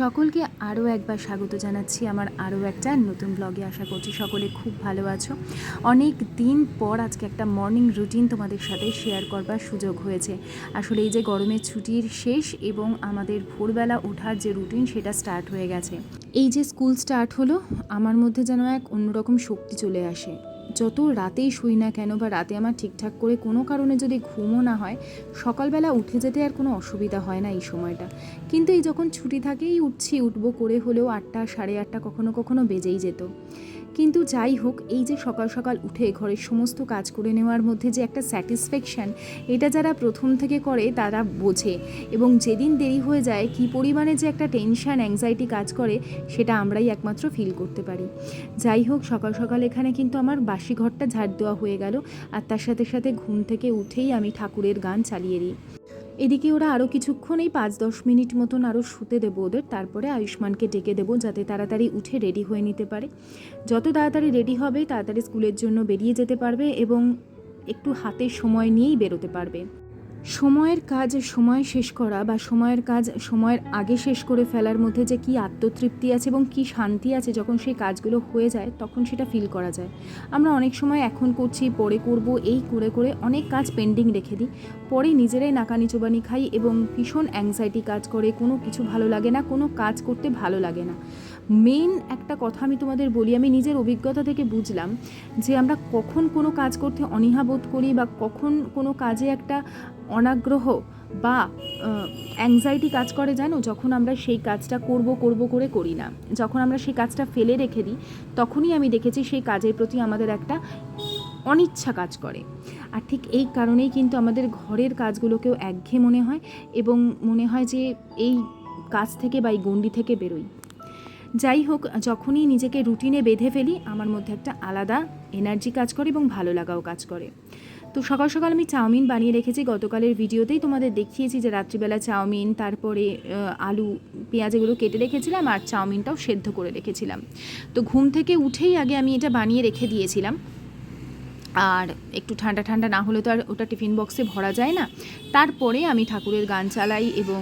সকলকে আরও একবার স্বাগত জানাচ্ছি আমার আরও একটা নতুন ব্লগে আশা করছি সকলে খুব ভালো আছো। অনেক দিন পর আজকে একটা মর্নিং রুটিন তোমাদের সাথে শেয়ার করবার সুযোগ হয়েছে। আসলে এই যে গরমের ছুটির শেষ এবং আমাদের ভোরবেলা ওঠার যে রুটিন সেটা স্টার্ট হয়ে গেছে। এই যে স্কুল স্টার্ট হলো, আমার মধ্যে যেন এক অন্যরকম শক্তি চলে আসে। যত রাতেই শুই না কেন বা রাতে আমার ঠিকঠাক করে কোনো কারণে যদি ঘুমও না হয়, সকালবেলা উঠে যেতে আর কোনো অসুবিধা হয় না এই সময়টা। কিন্তু এই যখন ছুটি থাকেই উঠছি, উঠবো করে হলেও আটটা, সাড়ে আটটা কখনো কখনো বেজেই যেত। কিন্তু যাই হোক, এই যে সকাল সকাল উঠে ঘরের সমস্ত কাজ করে নেওয়ার মধ্যে যে একটা স্যাটিসফ্যাকশান এটা যারা প্রথম থেকে করে তারা বোঝে। এবং যেদিন দেরি হয়ে যায়, কি পরিমাণে যে একটা টেনশন অ্যাংজাইটি কাজ করে, সেটা আমরাই একমাত্র ফিল করতে পারি। যাই হোক, সকাল সকাল এখানে কিন্তু আমার বাসি ঘরটা ঝাড় দেওয়া হয়ে গেল। আর তার সাথে সাথে ঘুম থেকে উঠেই আমি ঠাকুরের গান চালিয়ে দিই। এদিকে ওরা আরও কিছুক্ষণ এই পাঁচ দশ মিনিট মতন আরও শুতে দেবো ওদের, তারপরে আয়ুষ্মানকে ডেকে দেবো যাতে তাড়াতাড়ি উঠে রেডি হয়ে নিতে পারে। যত তাড়াতাড়ি রেডি হবে তাড়াতাড়ি স্কুলের জন্য বেরিয়ে যেতে পারবে এবং একটু হাতে সময় নিয়েই বেরোতে পারবে। সময়ের কাজ সময় শেষ করা বা সময়ের কাজ সময়ের আগে শেষ করে ফেলার মধ্যে যে কি আত্মতৃপ্তি আছে এবং কি শান্তি আছে যখন সেই কাজগুলো হয়ে যায়, তখন সেটা ফিল করা যায়। আমরা অনেক সময় এখন করছি, পরে করব, এই করে করে অনেক কাজ পেন্ডিং রেখে দিই। পরে নিজেরাই নাকানি চোবানি খাই এবং ভীষণ অ্যাংজাইটি কাজ করে, কোনো কিছু ভালো লাগে না, কোনো কাজ করতে ভালো লাগে না। মেন একটা কথা আমি তোমাদের বলি, আমি নিজের অভিজ্ঞতা থেকে বুঝলাম যে আমরা কখন কোনো কাজ করতে অনীহা বোধ করি বা কখন কোনো কাজে একটা অনাগ্রহ বা অ্যাংজাইটি কাজ করে জানো? যখন আমরা সেই কাজটা করব করব, করে করি না। যখন আমরা সেই কাজটা ফেলে রেখে দিই, তখনই আমি দেখেছি সেই কাজের প্রতি আমাদের একটা অনিচ্ছা কাজ করে। আর ঠিক এই কারণেই কিন্তু আমাদের ঘরের কাজগুলোকেও একঘেয়ে মনে হয় এবং মনে হয় যে এই কাজ থেকে বা এই গণ্ডি থেকে বেরোই। যাই হোক, যখনই নিজেকে রুটিনে বেঁধে ফেলি, আমার মধ্যে একটা আলাদা এনার্জি কাজ করে এবং ভালো লাগাও কাজ করে। তো সকাল সকাল আমি চাউমিন বানিয়ে রেখেছি। গতকালের ভিডিওতেই তোমাদের দেখিয়েছি যে রাত্রিবেলা চাউমিন, তারপরে আলু, পেঁয়াজ এগুলো কেটে রেখেছিলাম আর চাউমিনটাও সেদ্ধ করে রেখেছিলাম। তো ঘুম থেকে উঠেই আগে আমি এটা বানিয়ে রেখে দিয়েছিলাম। আর একটু ঠান্ডা ঠান্ডা না হলে তো আর ওটা টিফিন বক্সে ভরা যায় না। তারপরে আমি ঠাকুরের গান চালাই এবং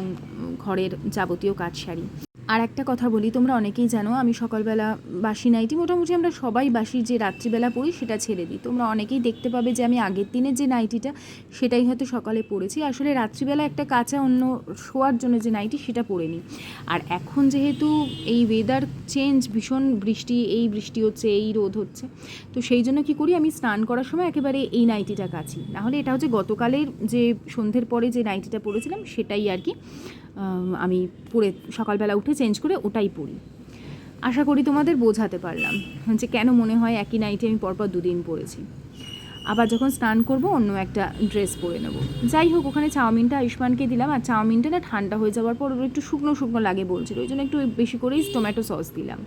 ঘরের যাবতীয় কাজ সারি। আর একটা কথা বলি, তোমরা অনেকেই জানো আমি সকালবেলা বাসি নাইটি, মোটামুটি আমরা সবাই বাসি যে রাত্রিবেলা পড়ি সেটা ছেড়ে দিই। তোমরা অনেকেই দেখতে পাবে যে আমি আগের দিনের যে নাইটিটা সেটাই হয়তো সকালে পরেছি। আসলে রাত্রিবেলা একটা কাঁচা অন্য শোয়ার জন্য যে নাইটি সেটা পরে নিই। আর এখন যেহেতু এই ওয়েদার চেঞ্জ ভীষণ বৃষ্টি, এই বৃষ্টি হচ্ছে, এই রোদ হচ্ছে, তো সেই জন্য কি করি আমি স্নান করার সময় একেবারে এই নাইটিটা কাছি নাহলে এটা হচ্ছে গতকালের যে সন্ধ্যের পরে যে নাইটিটা পরেছিলাম সেটাই আর কি, আমি পরে সকালবেলা উঠে চেঞ্জ করে ওটাই পরি আশা করি তোমাদের বোঝাতে পারলাম যে কেন মনে হয় একই নাইটে আমি পরপর দুদিন পরেছি আবার যখন স্নান করব, অন্য একটা ড্রেস পরে নেব। যাই হোক, ওখানে চাউমিনটা আয়ুষ্মানকে দিলাম, আর চাউমিনটা না ঠান্ডা হয়ে যাওয়ার পর ওর একটু শুকনো শুকনো লাগে বলছিল, ওই জন্য একটু বেশি করেই টমেটো সস দিলাম।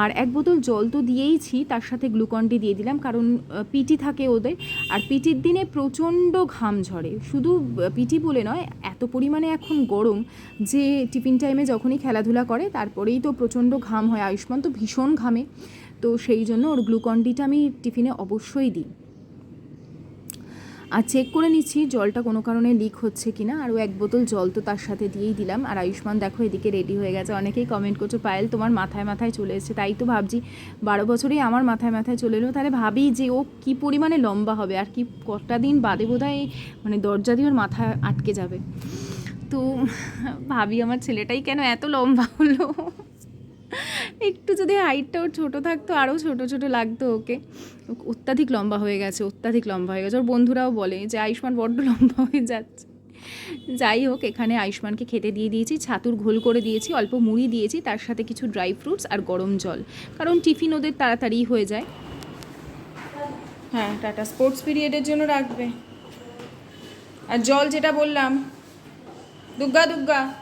আর এক বোতল জল তো দিয়েইছি, তার সাথে গ্লুকনডি দিয়ে দিলাম, কারণ পিটি থাকে ওদের। আর পিটির দিনে প্রচণ্ড ঘাম ঝরে। শুধু পিটি বলে নয়, এত পরিমাণে এখন গরম যে টিফিন টাইমে যখনই খেলাধুলা করে, তারপরেই তো প্রচণ্ড ঘাম হয়। আয়ুষ্মান তো ভীষণ ঘামে। তো সেই জন্য ওর গ্লুকনডিটা আমি টিফিনে অবশ্যই দিই। আর চেক করে নিচ্ছি, জলটা কোনো কারণে লিক হচ্ছে কিনা। আরও এক বোতল জল তো তার সাথে দিয়েই দিলাম। আর আয়ুষ্মান দেখো এদিকে রেডি হয়ে গেছে। অনেকেই কমেন্ট করছ, পায়েল তোমার মাথায় মাথায় চলে এসেছে। তাই তো ভাবছি, বারো বছরেই আমার মাথায় মাথায় চলে এলো। তাহলে ভাবি যে ও কী পরিমাণে লম্বা হবে আর কি কটা দিন বাদে বোধহয় মানে দরজা দিয়ে ওর মাথা আটকে যাবে। তো ভাবি, আমার ছেলেটাই কেন এত লম্বা হলো? একটু যদি হাইটটা ওর ছোটো থাকতো, আরও ছোটো ছোটো লাগতো ওকে। অত্যাধিক লম্বা হয়ে গেছে, অত্যাধিক লম্বা হয়ে গেছে। ওর বন্ধুরাও বলে যে, আয়ুষ্মান বড্ড লম্বা হয়ে যাচ্ছে। যাই হোক, এখানে আয়ুষ্মানকে খেতে দিয়ে দিয়েছি, ছাতুর ঘোল করে দিয়েছি, অল্প মুড়ি দিয়েছি, তার সাথে কিছু ড্রাই ফ্রুটস আর গরম জল। কারণ টিফিন ওদের তাড়াতাড়ি হয়ে যায়। হ্যাঁ টাটা। স্পোর্টস পিরিয়ডের জন্য রাখবে। আর জল যেটা বললাম, দুগ্গা দুগ্গা।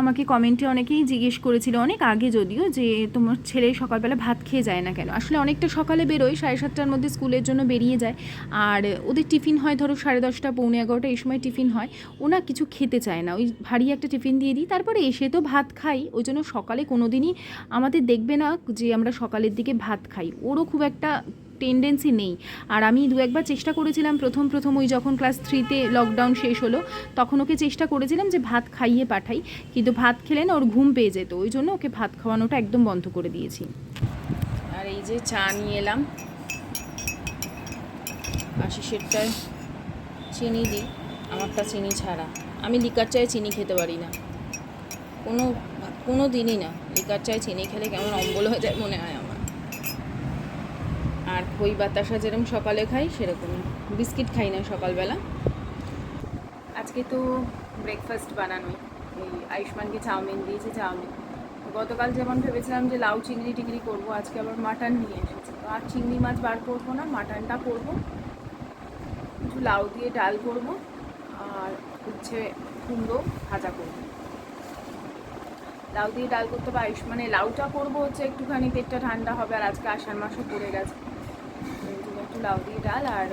আমাকে কমেন্টে অনেকেই জিজ্ঞেস করেছিল, অনেক আগে যদিও, যে তোমার ছেলে সকালবেলা ভাত খেয়ে যায় না কেন? আসলে অনেকটা সকালে বেরোয়, সাড়ে সাতটার মধ্যে স্কুলের জন্য বেরিয়ে যায়। আর ওদের টিফিন হয় ধরো সাড়ে দশটা, পৌনে এগারোটা, এই সময় টিফিন হয়। ওনা কিছু খেতে চায় না। ওই ভারী একটা টিফিন দিয়ে দিই, তারপরে এসে তো ভাত খাই। ওই জন্য সকালে কোনো দিনই আমাদের দেখবে না যে আমরা সকালের দিকে ভাত খাই। ওরও খুব একটা টেন্ডেন্সি নেই। আর আমি দু একবার চেষ্টা করেছিলাম, প্রথম প্রথম ওই যখন ক্লাস থ্রিতে লকডাউন শেষ হলো, তখন ওকে চেষ্টা করেছিলাম যে ভাত খাইয়ে পাঠাই, কিন্তু ভাত খেলে না ওর ঘুম পেয়ে যেত। ওই জন্য ওকে ভাত খাওয়ানোটা একদম বন্ধ করে দিয়েছি। আর এই যে চা নিয়ে এলাম। আশিসেরটায় চিনি দিই, আমারটা চিনি ছাড়া। আমি লিকার চায়ে চিনি খেতে পারি না। কোনো কোনো দিনই না। লিকার চায়ে চিনি খেলে কেমন অম্বল হয়ে যায় মনে হয় আমার। আর খই বাতাসা যেরকম সকালে খাই, সেরকম বিস্কিট খাই না সকালবেলা। আজকে তো ব্রেকফাস্ট বানানোই। এই আয়ুষ্মানকে চাউমিন দিয়েছে, চাউমিন। গতকাল যেমন ভেবেছিলাম যে লাউ চিংড়ি টিংড়ি করব, আজকে আবার মাটন নিয়ে এসেছি। তো আর চিংড়ি মাছ বার করব না, মাটনটা করব। কিছু লাউ দিয়ে ডাল করব, আর হচ্ছে কুমড়ো ভাজা করব। লাউ দিয়ে ডাল করতে পারিস মানে লাউটা করব হচ্ছে একটুখানি, পেটটা ঠান্ডা হবে, আর আজকে আষাঢ় মাসও পড়ে গেছে। লাউ ডাল আর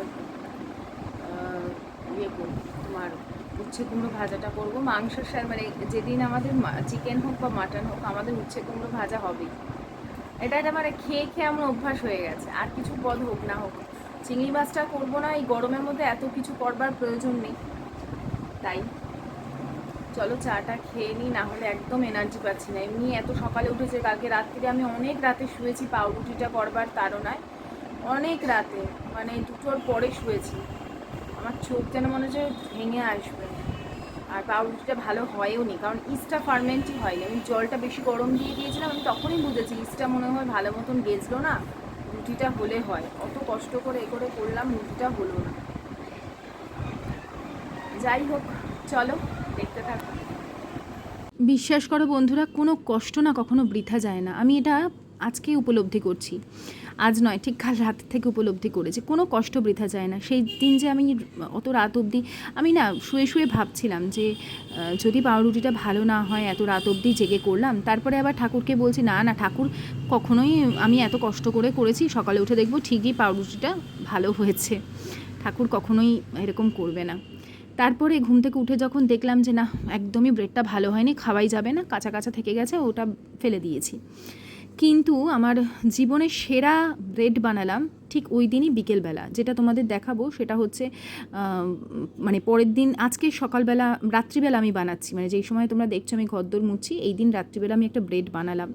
ইয়ে করব, তোমার উচ্ছে কুমড়ো ভাজাটা করব। মাংসের সার মানে যেদিন আমাদের চিকেন হোক বা মাটন হোক, আমাদের উচ্ছে কুমড়ো ভাজা হবেই। এটা এটা মানে খেয়ে খেয়ে আমার অভ্যাস হয়ে গেছে। আর কিছু পদ হোক না হোক, চিংড়ি মাছটা করব না, এই গরমের মধ্যে এত কিছু করবার প্রয়োজন নেই। তাই, চলো চাটা খেয়ে নিই, না হলে একদম এনার্জি পাচ্ছি না। এমনি এত সকালে উঠেছে, কালকে রাত্রিরে আমি অনেক রাতে শুয়েছি, পাউরুটিটা করবার তাড়নায়। অনেক রাতে মানে দুটোর পরে শুয়েছি। আমার চোখ যেন মনে হচ্ছে ভেঙে আসবে। আর পাউরুটিটা ভালো হয়ও নি, কারণ ইস্টটা ফার্মেন্টই হয়নি। আমি জলটা বেশি গরম দিয়ে দিয়েছিলাম, আমি তখনই বুঝেছি ইস্টটা মনে হয় ভালো মতন গেছলো না, রুটিটা হলে হয়। অত কষ্ট করে এ করে করলাম, রুটিটা হলো না। যাই হোক, চলো, দেখতে থাকো। বিশ্বাস করো বন্ধুরা, কোনো কষ্ট না কখনো বৃথা যায় না। আমি এটা আজকে উপলব্ধি করছি। আজ নয়, ঠিক কাল রাত থেকে উপলব্ধি করেছি। কোনো কষ্ট বৃথা যায় না। সেই দিন যে আমি অত রাত অবধি আমি না শুয়ে শুয়ে ভাবছিলাম যে যদি পাউরুটিটা ভালো না হয়, এত রাত অবধি জেগে করলাম। তারপরে আবার ঠাকুরকে বলছি, না না, ঠাকুর, কখনোই আমি এত কষ্ট করে করেছি, সকালে উঠে দেখব ঠিকই পাউরুটিটা ভালো হয়েছে। ঠাকুর কখনোই এরকম করবে না। তারপরে ঘুম থেকে উঠে যখন দেখলাম যে, না, একদমই ব্রেডটা ভালো হয়নি, খাওয়াই যাবে না, কাঁচা কাঁচা থেকে গেছে, ওটা ফেলে দিয়েছি। কিন্তু আমার জীবনের সেরা ব্রেড বানালাম ঠিক ওই দিনই বিকেলবেলা। যেটা তোমাদের দেখাবো সেটা হচ্ছে মানে পরের দিন আজকে সকালবেলা, রাত্রিবেলা আমি বানাচ্ছি। মানে যেই সময় তোমরা দেখছ আমি ঘরদোর মুছছি এই দিন রাত্রিবেলা আমি একটা ব্রেড বানালাম।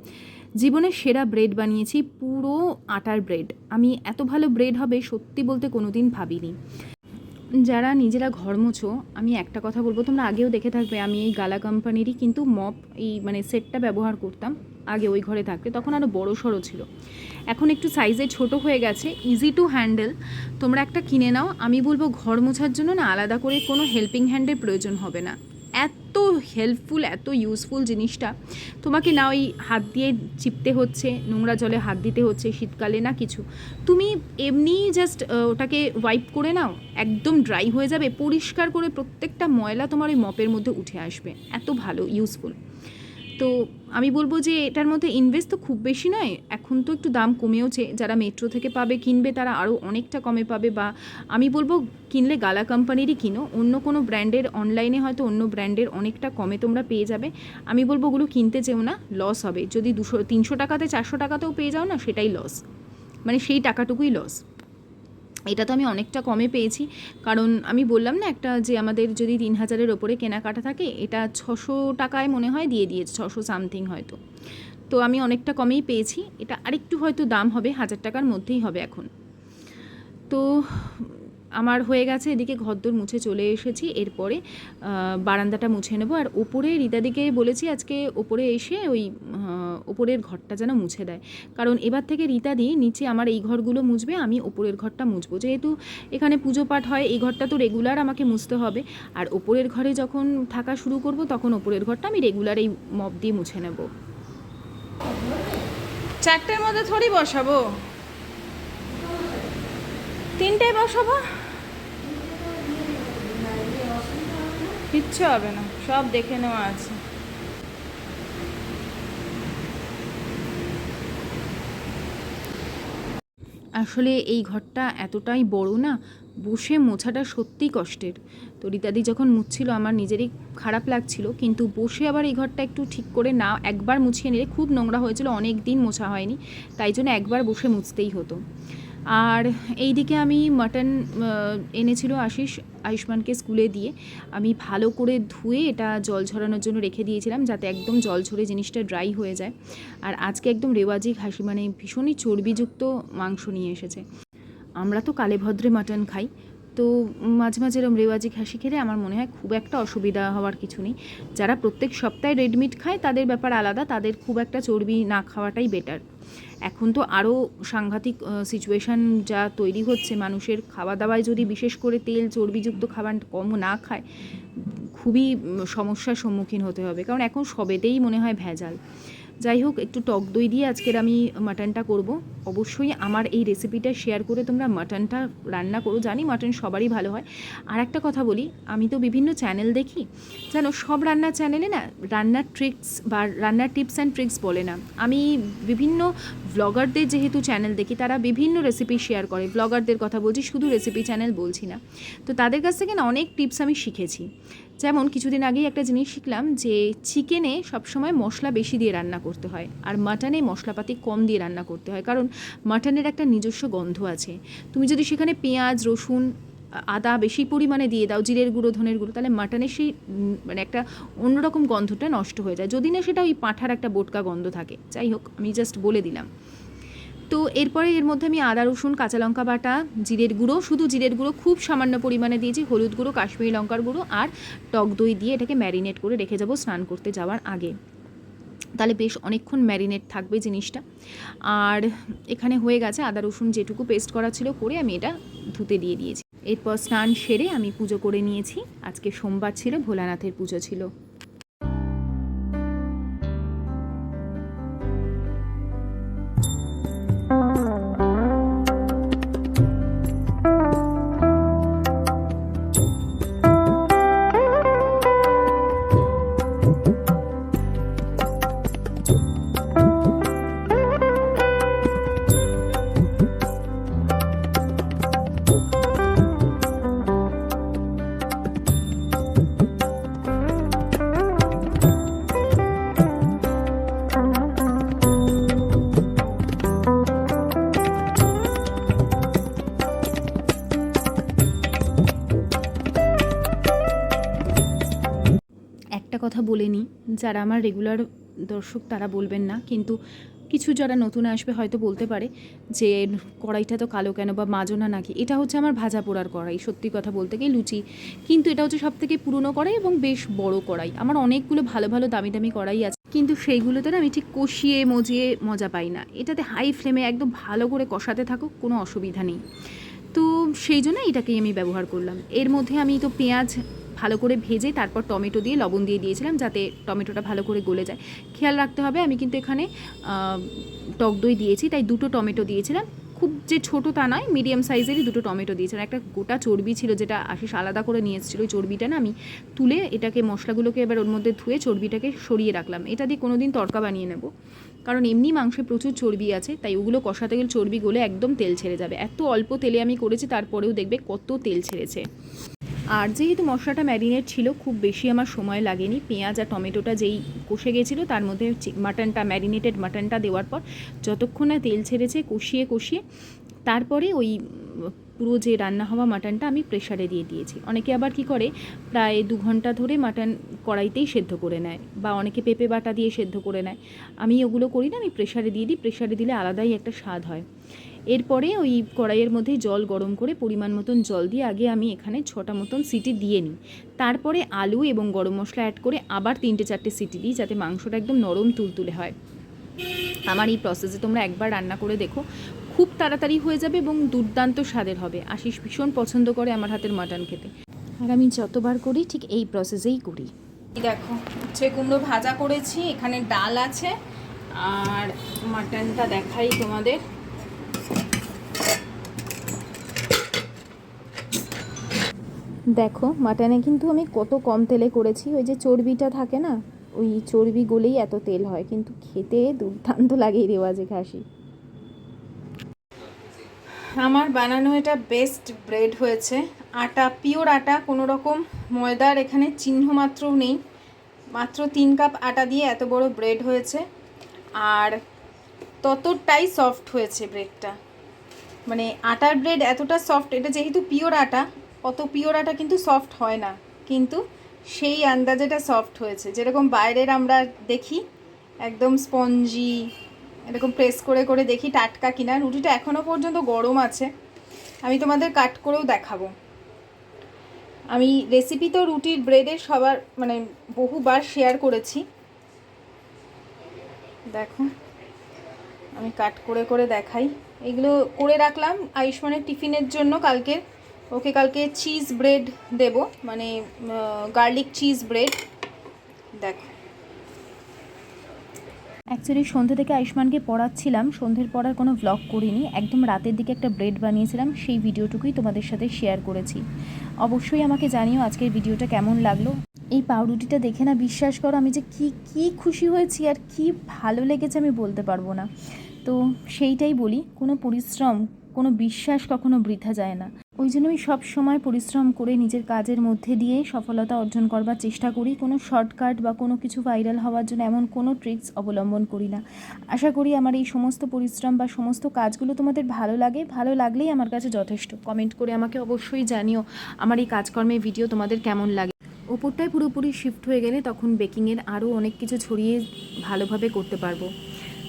জীবনের সেরা ব্রেড বানিয়েছি পুরো আটার ব্রেড আমি এত ভালো ব্রেড হবে সত্যি বলতে কোনো দিন ভাবিনি। যারা নিজেরা ঘর মোছো, আমি একটা কথা বলব, তোমরা আগেও দেখে থাকবে, আমি এই গালা কোম্পানিরই কিন্তু মপ এই মানে সেটটা ব্যবহার করতাম, আগে ওই ঘরে থাকতে, তখন আরও বড় সড়ো ছিল। এখন একটু সাইজে ছোট হয়ে গেছে ইজি টু হ্যান্ডেল তোমরা একটা কিনে নাও, আমি বলব ঘর মোছার জন্য না আলাদা করে কোনো হেল্পিং হ্যান্ডের প্রয়োজন হবে না। হেল্পফুল এত ইউজফুল জিনিসটা। তোমাকে না ওই হাত দিয়ে চিপতে হচ্ছে, নোংরা জলে হাত দিতে হচ্ছে শীতকালে না কিছু। তুমি এমনি জাস্ট ওটাকে ওয়াইপ করে নাও, একদম ড্রাই হয়ে যাবে, পরিষ্কার করে প্রত্যেকটা ময়লা তোমার ওই মপের মধ্যে উঠে আসবে। এত ভালো ইউজফুল তো আমি বলব যে এটার মধ্যে ইনভেস্ট তো খুব বেশি নয়, এখন তো একটু দাম কমেওছে। যারা মেট্রো থেকে পাবে, কিনবে, তারা আরও অনেকটা কমে পাবে বা আমি বলব কিনলে গালা কোম্পানিরই কিনো, অন্য কোনো ব্র্যান্ডের অনলাইনে হয়তো অন্য ব্র্যান্ডের অনেকটা কমে তোমরা পেয়ে যাবে। আমি বলব ওগুলো কিনতে চেও না লস হবে। যদি দুশো, তিনশো টাকাতে চারশো টাকাতেও পেয়ে যাও না, সেটাই লস মানে সেই টাকাটুকুই লস এটা তো আমি অনেকটা কমে পেয়েছি। কারণ আমি বললাম না একটা যে আমাদের যদি তিন হাজারের ওপরে কেনাকাটা থাকে, এটা ছশো টাকায় মনে হয় দিয়ে দিয়েছে, ছশো সামথিং হয়তো। তো আমি অনেকটা কমেই পেয়েছি। এটা আরেকটু হয়তো দাম হবে, হাজার টাকার মধ্যেই হবে এখন। তো আমার হয়ে গেছে, এদিকে ঘরদোর মুছে চলে এসেছি, এরপরে বারান্দাটা মুছে নেব। আর ওপরে রিদাদিকে বলেছি আজকে ওপরে এসে ওই ওপরের ঘরটা যেন মুছে দেয়। কারণ এবার থেকে রীতাদি নিচে আমার এই ঘরগুলো মুছবে, আমি ওপরের ঘরটা মুছবো। যেহেতু এখানে পুজো পাঠ হয়, এই ঘরটা তো রেগুলার আমাকে মুছতে হবে। আর ওপরের ঘরে যখন থাকা শুরু করব, তখন ওপরের ঘরটা আমি রেগুলার এই মপ দিয়ে মুছে নেব। চারটের মধ্যে থোড়ি বসাবো? তিনটে বসাবো? কিচ্ছু হবে না, সব দেখে নেওয়া আছে। আসলে এই ঘরটা এতটাই বড় না, বসে মোছাটা সত্যিই কষ্টের। তো রীতাদি যখন মুছছিল, আমার নিজেরই খারাপ লাগছিল, কিন্তু বসে আবার এই ঘরটা একটু ঠিক করে না, একবার মুছিয়ে নিলে খুব নোংরা হয়েছিল অনেক দিন মোছা হয়নি, তাই জন্য একবার বসে মুছতেই হতো। আর এইদিকে আমি মাটন এনেছিল আশিস আয়ুষ্মানকে স্কুলে দিয়ে। আমি ভালো করে ধুয়ে এটা জল ঝরানোর জন্য রেখে দিয়েছিলাম যাতে একদম জল ঝরে জিনিসটা ড্রাই হয়ে যায়। আর আজকে একদম রেওয়াজি খাসি মানে ভীষণই চর্বিযুক্ত মাংস নিয়ে এসেছে। আমরা তো কালে ভদ্রে মাটন খাই, তো মাঝে মাঝে এরকম রেওয়াজি খাসি খেলে আমার মনে হয় খুব একটা অসুবিধা হওয়ার কিছু নেই। যারা প্রত্যেক সপ্তাহে রেডমিট খায়, তাদের ব্যাপার আলাদা, তাদের খুব একটা চর্বি না খাওয়াটাই বেটার এখন তো আরও সাংঘাতিক সিচুয়েশান যা তৈরি হচ্ছে, মানুষের খাওয়া দাওয়ায় যদি বিশেষ করে তেল, চর্বিযুক্ত খাবার কম না খায়, খুবই সমস্যার সম্মুখীন হতে হবে। কারণ এখন সবেতেই মনে হয় ভেজাল। যাই হোক, একটু টক দই দিয়ে আজকের আমি মাটনটা করব। অবশ্যই আমার এই রেসিপিটা শেয়ার করে তোমরা মাটনটা রান্না করো। জানি মাটন সবারই ভালো হয়। আর একটা কথা বলি, আমি তো বিভিন্ন চ্যানেল দেখি। জানো, সব রান্নার চ্যানেলে না, রান্নার ট্রিক্স বা রান্নার টিপস অ্যান্ড ট্রিক্স বলে না। আমি বিভিন্ন ব্লগারদের যেহেতু চ্যানেল দেখি, তারা বিভিন্ন রেসিপি শেয়ার করে। ব্লগারদের কথা বলছি, শুধু রেসিপি চ্যানেল বলছি না। তো তাদের কাছ থেকে না অনেক টিপস আমি শিখেছি। যেমন কিছুদিন আগেই একটা জিনিস শিখলাম যে চিকেনে সবসময় মশলা বেশি দিয়ে রান্না করতে হয় আর মাটনে মশলাপাতি কম দিয়ে রান্না করতে হয়। কারণ মাটনের একটা নিজস্ব গন্ধ আছে। তুমি যদি সেখানে পেঁয়াজ, রসুন আদা বেশি পরিমাণে দিয়ে দাও, জিরের গুঁড়ো, ধনের গুঁড়ো, তাহলে মাটনের সেই মানে একটা অন্যরকম গন্ধটা নষ্ট হয়ে যায়। যদি না সেটা ওই পাঁঠার একটা বোটকা গন্ধ থাকে। যাই হোক, আমি জাস্ট বলে দিলাম। তো এরপরে এর মধ্যে আমি আদা, রসুন, কাঁচা লঙ্কা বাটা, জিরের গুঁড়ো, শুধু জিরের গুঁড়ো খুব সামান্য পরিমাণে দিয়েছি, হলুদ গুঁড়ো, কাশ্মীরি লঙ্কার গুঁড়ো আর টক দই দিয়ে এটাকে ম্যারিনেট করে রেখে যাব স্নান করতে যাওয়ার আগে। তাহলে বেশ অনেকক্ষণ ম্যারিনেট থাকবে জিনিসটা। আর এখানে হয়ে গেছে আদা, রসুন যেটুকু পেস্ট করা ছিল করে আমি এটা ধুতে দিয়ে দিয়েছি। এরপর স্নান সেরে আমি পুজো করে নিয়েছি। আজকে সোমবার ছিল, ভোলানাথের পুজো ছিল। যারা আমার রেগুলার দর্শক তারা বলবেন না। কিন্তু কিছু যারা নতুন আসবে হয়তো বলতে পারে যে, কড়াইটা তো কালো কেন বা মাজো না নাকি? এটা হচ্ছে আমার ভাজা পোড়ার কড়াই, সত্যি কথা বলতে গিয়ে লুচি। কিন্তু এটা হচ্ছে সব থেকে পুরনো কড়াই এবং বেশ বড় কড়াই। আমার অনেকগুলো ভালো ভালো দামি দামি কড়াই আছে, কিন্তু সেইগুলোতে না আমি ঠিক কষিয়ে, মজিয়ে মজা পাই না। এটাতে হাই ফ্লেমে একদম ভালো করে কষাতে থাকুক, কোনো অসুবিধা নেই। তো সেই জন্য এটাকেই আমি ব্যবহার করলাম। এর মধ্যে আমি তো পেঁয়াজ ভালো করে ভেজে তারপর টমেটো দিয়ে লবণ দিয়ে দিয়েছিলাম যাতে টমেটোটা ভালো করে গলে যায়। খেয়াল রাখতে হবে, আমি কিন্তু এখানে টক দই দিয়েছি, তাই দুটো টমেটো দিয়েছিলাম। খুব যে ছোটো তা নয়, মিডিয়াম সাইজেরই দুটো টমেটো দিয়েছিলাম। একটা গোটা চর্বি ছিল যেটা আশিস আলাদা করে নিয়ে এসেছিল ওই চর্বিটা না, আমি তুলে এটাকে, মশলাগুলোকে এবার ওর মধ্যে ধুয়ে চর্বিটাকে সরিয়ে রাখলাম। এটা দিয়ে কোনো দিন তড়কা বানিয়ে নেব। কারণ এমনি মাংসে প্রচুর চর্বি আছে, তাই ওগুলো কষাতে গেলে চর্বি গলে একদম তেল ছেড়ে যাবে। এত অল্প তেলে আমি করেছি, তারপরেও দেখবে কত তেল ছেড়েছে। আর যেহেতু মশলাটা ম্যারিনেট ছিল, খুব বেশি আমার সময় লাগেনি। পেঁয়াজ আর টমেটোটা যেই কষে গেছিল, তার মধ্যে মাটনটা, ম্যারিনেটেড মাটনটা দেওয়ার পর যতক্ষণ না তেল ছেড়েছে, কষিয়ে কষিয়ে তারপরে ওই পুরো যে রান্না হওয়া মাটনটা আমি প্রেশারে দিয়ে দিয়েছি। অনেকে আবার কি করে, প্রায় দু ঘণ্টা ধরে মাটন কড়াইতেই সেদ্ধ করে নেয় বা অনেকে পেঁপে বাটা দিয়ে সেদ্ধ করে নেয়। আমি ওগুলো করি না, আমি প্রেশারে দিয়ে দিই। প্রেশারে দিলে আলাদাই একটা স্বাদ হয়। এরপরে ওই কড়াইয়ের মধ্যে জল গরম করে পরিমাণ মতন জল দিয়ে আগে আমি এখানে ছটা মতন সিটি দিয়ে নিই। তারপরে আলু এবং গরম মশলা অ্যাড করে আবার তিনটে চারটে সিটি দিই যাতে মাংসটা একদম নরম তুলতুলে হয়। আমার এই প্রসেসে তোমরা একবার রান্না করে দেখো। খুব তাড়াতাড়ি হয়ে যাবে এবং দুর্দান্ত স্বাদের হবে। আশিস ভীষণ পছন্দ করে আমার হাতের মাটন খেতে। আর আমি যতবার করি ঠিক এই প্রসেসেই করি। দেখো, উচ্ছে কুমড়ো ভাজা করেছি, এখানে ডাল আছে। আর মাটনটা দেখাই তোমাদের। দেখো, মাটনে কিন্তু আমি কত কম তেলে করেছি। ওই যে চর্বিটা থাকে না, ওই চর্বি গলেই এত তেল হয়, কিন্তু খেতে দুর্দান্ত লাগে রেওয়াজে খাসি। আমার বানানো এটা বেস্ট ব্রেড হয়েছে। আটা পিওর আটা, কোনো রকম ময়দার এখানে চিহ্ন মাত্রও নেই। মাত্র তিন কাপ আটা দিয়ে এত বড় ব্রেড হয়েছে। আর ততটাই সফট হয়েছে ব্রেডটা মানে আটার ব্রেড এতটা সফট এটা যেহেতু পিওর আটা অত পিওরাটা কিন্তু সফট হয় না। কিন্তু সেই আন্দাজেটা সফট হয়েছে। যেরকম বাইরের আমরা দেখি, একদম স্পঞ্জি এরকম প্রেস করে করে দেখি টাটকা কিনা। রুটিটা এখনও পর্যন্ত গরম আছে। আমি তোমাদের কাট করেও দেখাবো। আমি রেসিপি তো রুটির ব্রেডের সবার মানে বহুবার শেয়ার করেছি। দেখো, আমি কাট করে করে দেখাই। এগুলো করে রাখলাম আয়ুষ্মানের টিফিনের জন্য কালকে ওকে কালকে চিজ ব্রেড দেব মানে গার্লিক চিজ ব্রেড দেখো। অ্যাকচুয়ালি সন্ধ্যে থেকে আয়ুষ্মানকে পড়াচ্ছিলাম, সন্ধ্যের পড়ার কোনো ভ্লগ করিনি। একদম রাতের দিকে একটা ব্রেড বানিয়েছিলাম, সেই ভিডিওটুকুই তোমাদের সাথে শেয়ার করেছি। অবশ্যই আমাকে জানিও আজকের ভিডিওটা কেমন লাগল। এই পাউরুটিটা দেখে না বিশ্বাস করো, আমি যে কি কি খুশি হয়েছি আর কি ভালো লেগেছে আমি বলতে পারব না। তো সেইটাই বলি, কোনো পরিশ্রম, কোনো বিশ্বাস কখনো বৃথা যায় না। ওই জন্য আমি সব সময় পরিশ্রম করে নিজের কাজের মধ্যে দিয়ে সফলতা অর্জন করবার চেষ্টা করি। কোনো শর্টকাট বা কোনো কিছু ভাইরাল হওয়ার জন্য এমন কোনো ট্রিক্স অবলম্বন করি না। আশা করি আমার এই সমস্ত পরিশ্রম বা সমস্ত কাজগুলো তোমাদের ভালো লাগে। ভালো লাগলেই আমার কাছে যথেষ্ট। কমেন্ট করে আমাকে অবশ্যই জানিও আমার এই কাজকর্মের ভিডিও তোমাদের কেমন লাগে। ওপরটায় পুরোপুরি শিফট হয়ে গেলে তখন বেকিংয়ের আরও অনেক কিছু ছড়িয়ে ভালোভাবে করতে পারব।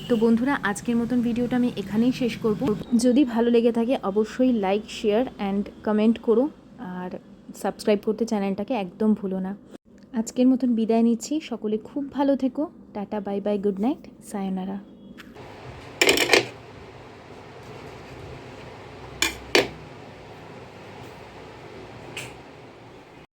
তো বন্ধুরা, আজকের মতন ভিডিওটা আমি এখানেই শেষ করব। যদি ভালো লেগে থাকে, অবশ্যই লাইক শেয়ার অ্যান্ড কমেন্ট করো। আর সাবস্ক্রাইব করতে চ্যানেলটাকে একদম ভুলো না। আজকের মতন বিদায় নিচ্ছি। সকলে খুব ভালো থেকো। Tata bye bye good night sayonara